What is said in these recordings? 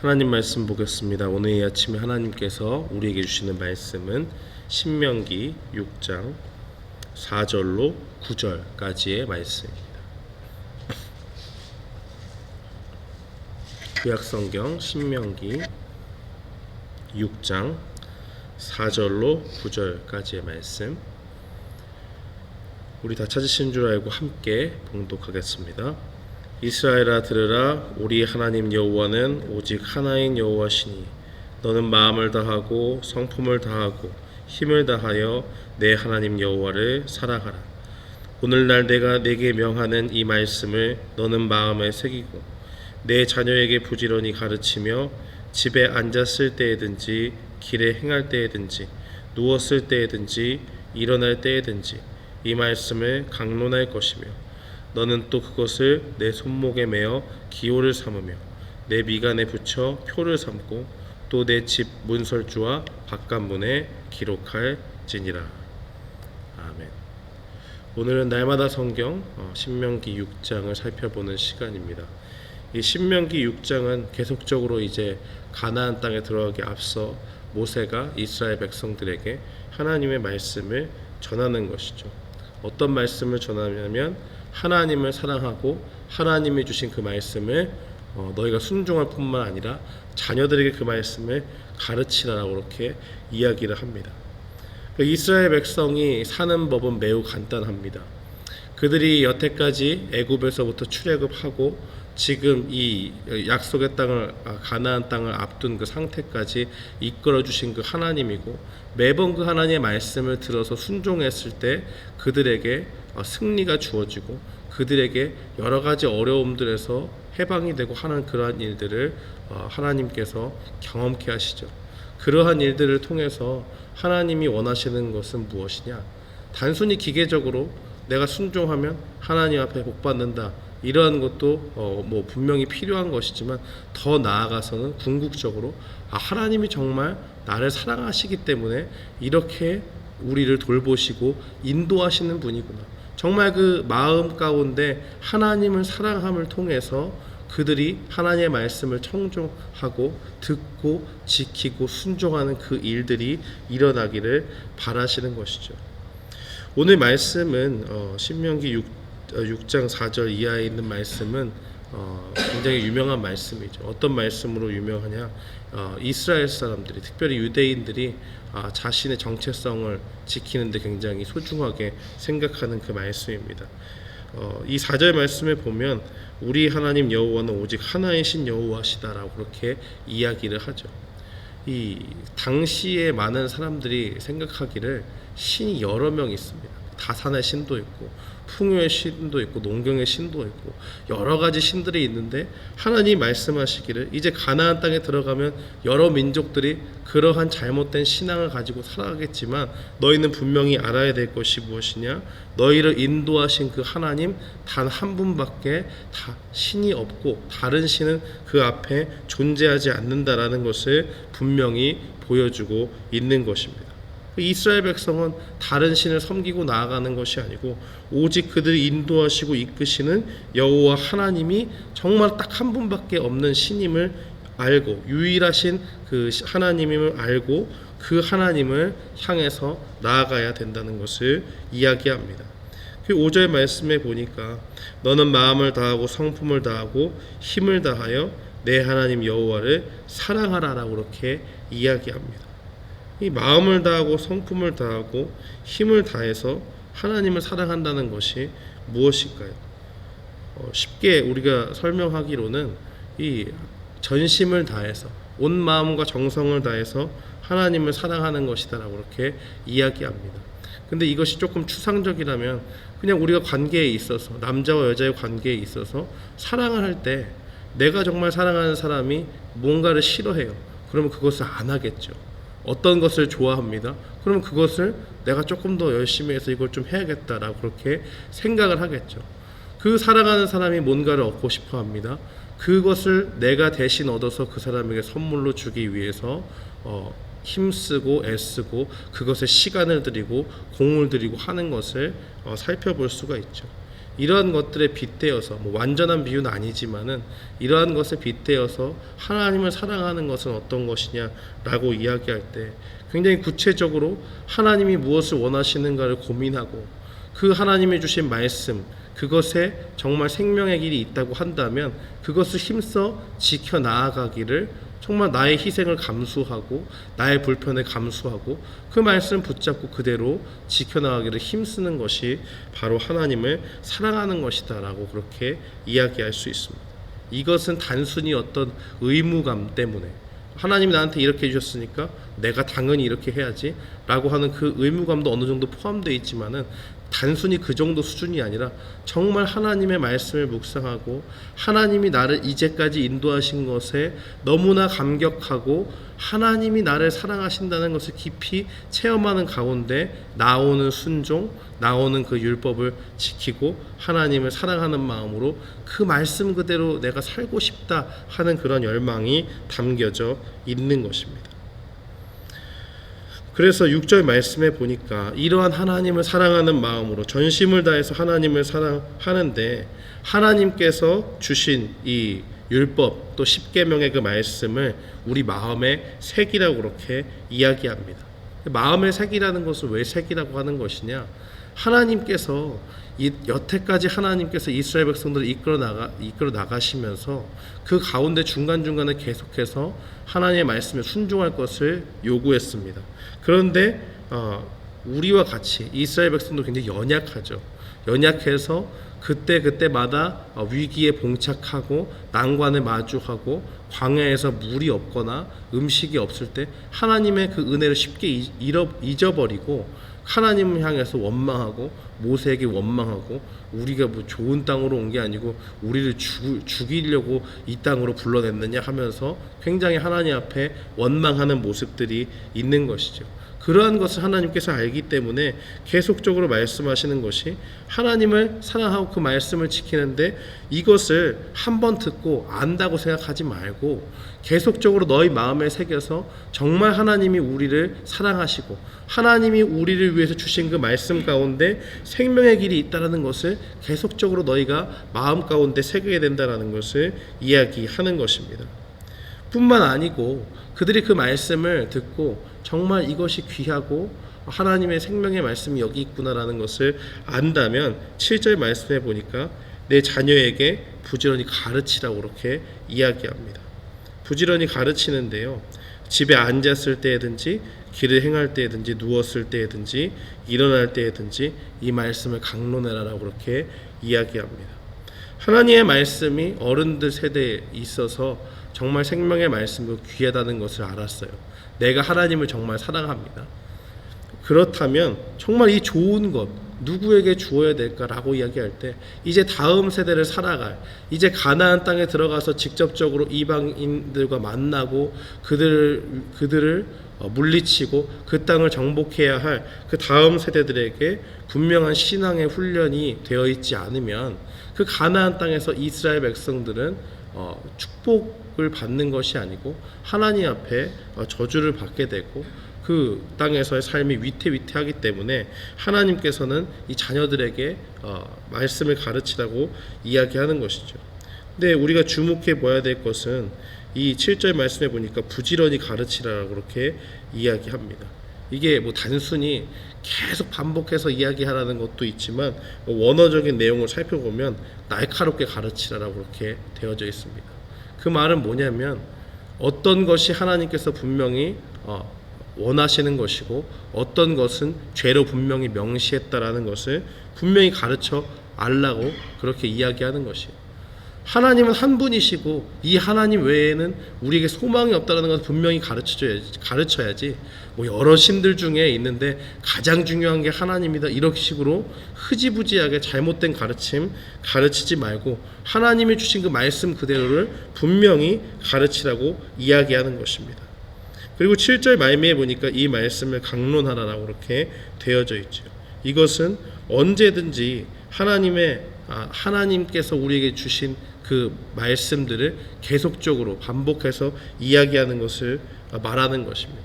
하나님 말씀 보겠습니다. 오늘 이 아침에 하나님께서 우리에게 주시는 말씀은 신명기 6장 4절로 9절까지의 말씀입니다. 구약 성경 신명기 6장 4절로 9절까지의 말씀 우리 다 찾으신 줄 알고 함께 봉독하겠습니다. 이스라엘아 들으라 우리 하나님 여호와는 오직 하나인 여호와시니 너는 마음을 다하고 성품을 다하고 힘을 다하여 내 하나님 여호와를 사랑하라. 오늘날 내가 내게 명하는 이 말씀을 너는 마음에 새기고 내 자녀에게 부지런히 가르치며 집에 앉았을 때에든지 길에 행할 때에든지 누웠을 때에든지 일어날 때에든지 이 말씀을 강론할 것이며 너는 또 그것을 내 손목에 매어 기호를 삼으며 내 미간에 붙여 표를 삼고 또 내 집 문설주와 바깥문에 기록할지니라. 아멘. 오늘은 날마다 성경 어, 신명기 6장을 살펴보는 시간입니다. 이 신명기 6장은 계속적으로 이제 가나안 땅에 들어가기 앞서 모세가 이스라엘 백성들에게 하나님의 말씀을 전하는 것이죠. 어떤 말씀을 전하냐면 하나님을 사랑하고 하나님이 주신 그 말씀을 어, 너희가 순종할 뿐만 아니라 자녀들에게 그 말씀을 가르치라라고 그렇게 이야기를 합니다. 그 이스라엘 백성이 사는 법은 매우 간단합니다. 그들이 여태까지 애굽에서부터 출애굽하고 지금 이 약속의 땅을 아, 가나안 땅을 앞둔 그 상태까지 이끌어 주신 그 하나님이고 매번 그 하나님의 말씀을 들어서 순종했을 때 그들에게 어, 승리가 주어지고 그들에게 여러 가지 어려움들에서 해방이 되고 하는 그러한 일들을 어, 하나님께서 경험케 하시죠. 그러한 일들을 통해서 하나님이 원하시는 것은 무엇이냐? 단순히 기계적으로 내가 순종하면 하나님 앞에 복 받는다. 이러한 것도 어, 뭐 분명히 필요한 것이지만 더 나아가서는 궁극적으로 아, 하나님이 정말 나를 사랑하시기 때문에 이렇게 우리를 돌보시고 인도하시는 분이구나. 정말 그 마음 가운데 하나님을 사랑함을 통해서 그들이 하나님의 말씀을 청종하고 듣고 지키고 순종하는 그 일들이 일어나기를 바라시는 것이죠. 오늘 말씀은 어, 신명기 6, 어, 6장 4절 이하에 있는 말씀은 어, 굉장히 유명한 말씀이죠. 어떤 말씀으로 유명하냐? 어, 이스라엘 사람들이 특별히 유대인들이 아, 자신의 정체성을 지키는데 굉장히 소중하게 생각하는 그 말씀입니다. 어, 이 4절 말씀에 보면 우리 하나님 여호와는 오직 하나이신 여호와시다라고 그렇게 이야기를 하죠. 이 당시에 많은 사람들이 생각하기를 신이 여러 명 있습니다. 다산의 신도 있고 풍요의 신도 있고 농경의 신도 있고 여러 가지 신들이 있는데 하나님 말씀하시기를 이제 가나안 땅에 들어가면 여러 민족들이 그러한 잘못된 신앙을 가지고 살아가겠지만 너희는 분명히 알아야 될 것이 무엇이냐 너희를 인도하신 그 하나님 단 한 분밖에 다 신이 없고 다른 신은 그 앞에 존재하지 않는다라는 것을 분명히 보여주고 있는 것입니다. 이스라엘 백성은 다른 신을 섬기고 나아가는 것이 아니고 오직 그들을 인도하시고 이끄시는 여호와 하나님이 정말 딱 한 분밖에 없는 신임을 알고 유일하신 그 하나님임을 알고 그 하나님을 향해서 나아가야 된다는 것을 이야기합니다. 그 5절 말씀에 보니까 너는 마음을 다하고 성품을 다하고 힘을 다하여 내 하나님 여호와를 사랑하라라고 그렇게 이야기합니다. 이 마음을 다하고 성품을 다하고 힘을 다해서 하나님을 사랑한다는 것이 무엇일까요? 어, 쉽게 우리가 설명하기로는 이 전심을 다해서 온 마음과 정성을 다해서 하나님을 사랑하는 것이다라고 그렇게 이야기합니다. 근데 이것이 조금 추상적이라면 그냥 우리가 관계에 있어서 남자와 여자의 관계에 있어서 사랑을 할 때 내가 정말 사랑하는 사람이 뭔가를 싫어해요. 그러면 그것을 안 하겠죠. 어떤 것을 좋아합니다. 그러면 그것을 내가 조금 더 열심히 해서 이걸 좀 해야겠다라고 그렇게 생각을 하겠죠. 그 사랑하는 사람이 뭔가를 얻고 싶어 합니다. 그것을 내가 대신 얻어서 그 사람에게 선물로 주기 위해서 어, 힘쓰고 애쓰고 그것에 시간을 들이고 공을 들이고 하는 것을 어, 살펴볼 수가 있죠. 이러한 것들에 빗대어서 뭐 완전한 비유는 아니지만은 이러한 것에 빗대어서 하나님을 사랑하는 것은 어떤 것이냐라고 이야기할 때 굉장히 구체적으로 하나님이 무엇을 원하시는가를 고민하고 그 하나님이 주신 말씀 그것에 정말 생명의 길이 있다고 한다면 그것을 힘써 지켜 나아가기를 정말 나의 희생을 감수하고 나의 불편을 감수하고 그 말씀 붙잡고 그대로 지켜나가기를 힘쓰는 것이 바로 하나님을 사랑하는 것이다라고 그렇게 이야기할 수 있습니다. 이것은 단순히 어떤 의무감 때문에 하나님이 나한테 이렇게 해주셨으니까 내가 당연히 이렇게 해야지라고 하는 그 의무감도 어느 정도 포함되어 있지만은 단순히 그 정도 수준이 아니라 정말 하나님의 말씀을 묵상하고 하나님이 나를 이제까지 인도하신 것에 너무나 감격하고 하나님이 나를 사랑하신다는 것을 깊이 체험하는 가운데 나오는 순종, 나오는 그 율법을 지키고 하나님을 사랑하는 마음으로 그 말씀 그대로 내가 살고 싶다 하는 그런 열망이 담겨져 있는 것입니다. 그래서 6절 말씀에 보니까 이러한 하나님을 사랑하는 마음으로 전심을 다해서 하나님을 사랑하는데 하나님께서 주신 이 율법 또 십계명의 그 말씀을 우리 마음에 새기라고 그렇게 이야기합니다. 마음의 색이라는 것을 왜 색이라고 하는 것이냐? 하나님께서 이 여태까지 하나님께서 이스라엘 백성들을 이끌어 나가 이끌어 나가시면서 그 가운데 중간 중간에 계속해서 하나님의 말씀에 순종할 것을 요구했습니다. 그런데 어, 우리와 같이 이스라엘 백성도 굉장히 연약하죠. 연약해서 그때 그때마다 어, 위기에 봉착하고 난관을 마주하고 광야에서 물이 없거나 음식이 없을 때 하나님의 그 은혜를 쉽게 잊어버리고 하나님을 향해서 원망하고 모세에게 원망하고 우리가 뭐 좋은 땅으로 온 게 아니고 우리를 죽, 죽이려고 이 땅으로 불러냈느냐 하면서 굉장히 하나님 앞에 원망하는 모습들이 있는 것이죠. 그러한 것을 하나님께서 알기 때문에 계속적으로 말씀하시는 것이 하나님을 사랑하고 그 말씀을 지키는데 이것을 한 번 듣고 안다고 생각하지 말고 계속적으로 너희 마음에 새겨서 정말 하나님이 우리를 사랑하시고 하나님이 우리를 위해서 주신 그 말씀 가운데 생명의 길이 있다라는 것을 계속적으로 너희가 마음 가운데 새기게 된다라는 것을 이야기하는 것입니다. 뿐만 아니고 그들이 그 말씀을 듣고 정말 이것이 귀하고 하나님의 생명의 말씀이 여기 있구나라는 것을 안다면 7절 말씀해 보니까 내 자녀에게 부지런히 가르치라고 그렇게 이야기합니다. 부지런히 가르치는데요. 집에 앉았을 때든지 길을 행할 때든지 누웠을 때든지 일어날 때든지 이 말씀을 강론해라라고 그렇게 이야기합니다. 하나님의 말씀이 어른들 세대에 있어서 정말 생명의 말씀이 귀하다는 것을 알았어요. 내가 하나님을 정말 사랑합니다. 그렇다면 정말 이 좋은 것 누구에게 주어야 될까라고 이야기할 때 이제 다음 세대를 살아갈 이제 가나안 땅에 들어가서 직접적으로 이방인들과 만나고 그들을 그들을 어, 물리치고 그 땅을 정복해야 할 그 다음 세대들에게 분명한 신앙의 훈련이 되어 있지 않으면 그 가나안 땅에서 이스라엘 백성들은 어, 축복을 받는 것이 아니고 하나님 앞에 어, 저주를 받게 되고 그 땅에서의 삶이 위태위태하기 때문에 하나님께서는 이 자녀들에게 어, 말씀을 가르치라고 이야기하는 것이죠. 근데 우리가 주목해 봐야 될 것은 이 7절 말씀에 보니까 부지런히 가르치라고 그렇게 이야기합니다. 이게 뭐 단순히 계속 반복해서 이야기하라는 것도 있지만 뭐 원어적인 내용을 살펴보면 날카롭게 가르치라라고 그렇게 되어져 있습니다. 그 말은 뭐냐면 어떤 것이 하나님께서 분명히 어, 원하시는 것이고 어떤 것은 죄로 분명히 명시했다라는 것을 분명히 가르쳐 알라고 그렇게 이야기하는 것이에요. 하나님은 한 분이시고 이 하나님 외에는 우리에게 소망이 없다라는 것을 분명히 가르쳐줘야지 가르쳐야지 뭐 여러 신들 중에 있는데 가장 중요한 게 하나님이다 이런 식으로 흐지부지하게 잘못된 가르침 가르치지 말고 하나님이 주신 그 말씀 그대로를 분명히 가르치라고 이야기하는 것입니다. 그리고 7절 말미에 보니까 이 말씀을 강론하라라고 그렇게 되어져 있죠. 이것은 언제든지 하나님의 아, 하나님께서 우리에게 주신 그 말씀들을 계속적으로 반복해서 이야기하는 것을 말하는 것입니다.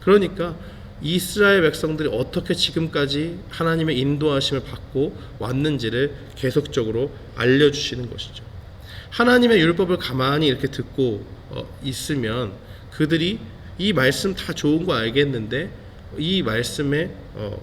그러니까 이스라엘 백성들이 어떻게 지금까지 하나님의 인도하심을 받고 왔는지를 계속적으로 알려주시는 것이죠. 하나님의 율법을 가만히 이렇게 듣고 어, 있으면 그들이 이 말씀 다 좋은 거 알겠는데 이 말씀에 어,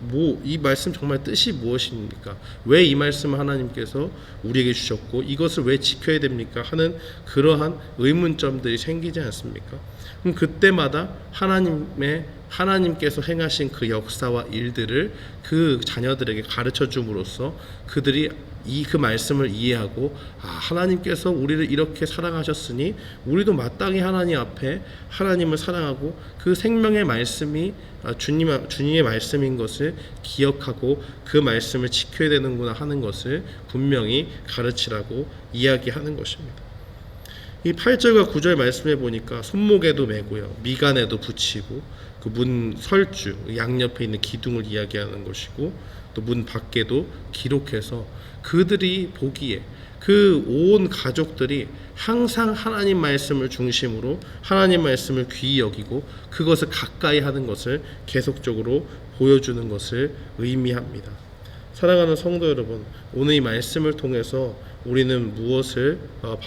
뭐 이 말씀 정말 뜻이 무엇입니까? 왜 이 말씀을 하나님께서 우리에게 주셨고 이것을 왜 지켜야 됩니까? 하는 그러한 의문점들이 생기지 않습니까? 그럼 그때마다 하나님의 하나님께서 행하신 그 역사와 일들을 그 자녀들에게 가르쳐 줌으로써 그들이 이 그 말씀을 이해하고 아 하나님께서 우리를 이렇게 사랑하셨으니 우리도 마땅히 하나님 앞에 하나님을 사랑하고 그 생명의 말씀이 아, 주님 주님의 말씀인 것을 기억하고 그 말씀을 지켜야 되는구나 하는 것을 분명히 가르치라고 이야기하는 것입니다. 이 8절과 9절 말씀해 보니까 손목에도 메고요. 미간에도 붙이고 그 문 설주 양옆에 있는 기둥을 이야기하는 것이고 또 문 밖에도 기록해서 그들이 보기에 그 온 가족들이 항상 하나님 말씀을 중심으로 하나님 말씀을 귀히 여기고 그것을 가까이 하는 것을 계속적으로 보여주는 것을 의미합니다. 사랑하는 성도 여러분, 오늘 이 말씀을 통해서 우리는 무엇을 어,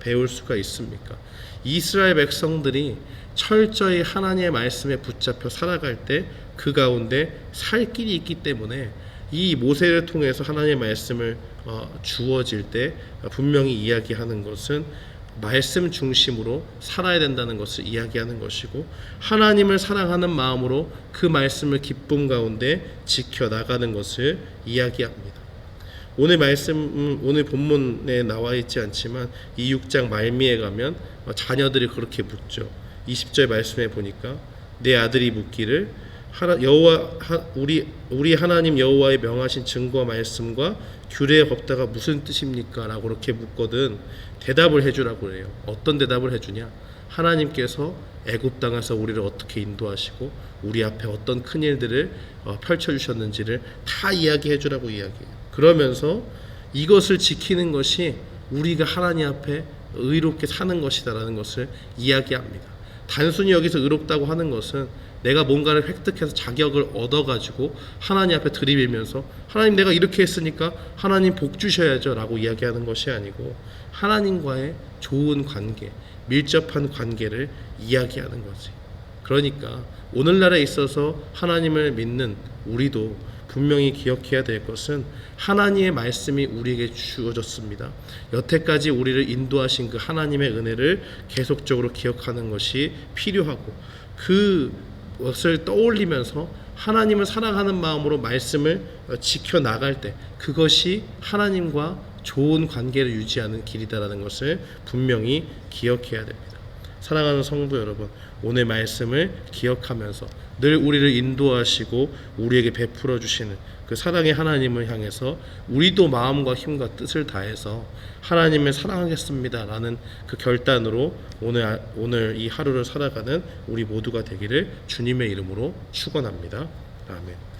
배울 수가 있습니까? 이스라엘 백성들이 철저히 하나님의 말씀에 붙잡혀 살아갈 때 그 가운데 살 길이 있기 때문에 이 모세를 통해서 하나님의 말씀을 어, 주어질 때 분명히 이야기하는 것은 말씀 중심으로 살아야 된다는 것을 이야기하는 것이고 하나님을 사랑하는 마음으로 그 말씀을 기쁨 가운데 지켜 나가는 것을 이야기합니다. 오늘 말씀 음, 오늘 본문에 나와 있지 않지만 이 6장 말미에 가면 어, 자녀들이 그렇게 묻죠. 20절 말씀에 보니까 내 아들이 묻기를 여호와 하, 우리 우리 하나님 여호와의 명하신 증거 말씀과 규례의 법다가 무슨 뜻입니까라고 그렇게 묻거든 대답을 해주라고 그래요. 어떤 대답을 해주냐? 하나님께서 애굽 땅에서 우리를 어떻게 인도하시고 우리 앞에 어떤 큰 일들을 어, 펼쳐 주셨는지를 다 이야기해 주라고 이야기해요. 그러면서 이것을 지키는 것이 우리가 하나님 앞에 의롭게 사는 것이다라는 것을 이야기합니다. 단순히 여기서 의롭다고 하는 것은 내가 뭔가를 획득해서 자격을 얻어가지고 하나님 앞에 들이밀면서 하나님 내가 이렇게 했으니까 하나님 복 주셔야죠 라고 이야기하는 것이 아니고 하나님과의 좋은 관계, 밀접한 관계를 이야기하는 거지. 그러니까 오늘날에 있어서 하나님을 믿는 우리도 분명히 기억해야 될 것은 하나님의 말씀이 우리에게 주어졌습니다. 여태까지 우리를 인도하신 그 하나님의 은혜를 계속적으로 기억하는 것이 필요하고 그것을 떠올리면서 하나님을 사랑하는 마음으로 말씀을 지켜 나갈 때 그것이 하나님과 좋은 관계를 유지하는 길이다라는 것을 분명히 기억해야 됩니다. 사랑하는 성도 여러분, 오늘 말씀을 기억하면서 늘 우리를 인도하시고 우리에게 베풀어 주시는 그 사랑의 하나님을 향해서 우리도 마음과 힘과 뜻을 다해서 하나님을 사랑하겠습니다라는 그 결단으로 오늘 오늘 이 하루를 살아가는 우리 모두가 되기를 주님의 이름으로 축원합니다. 아멘.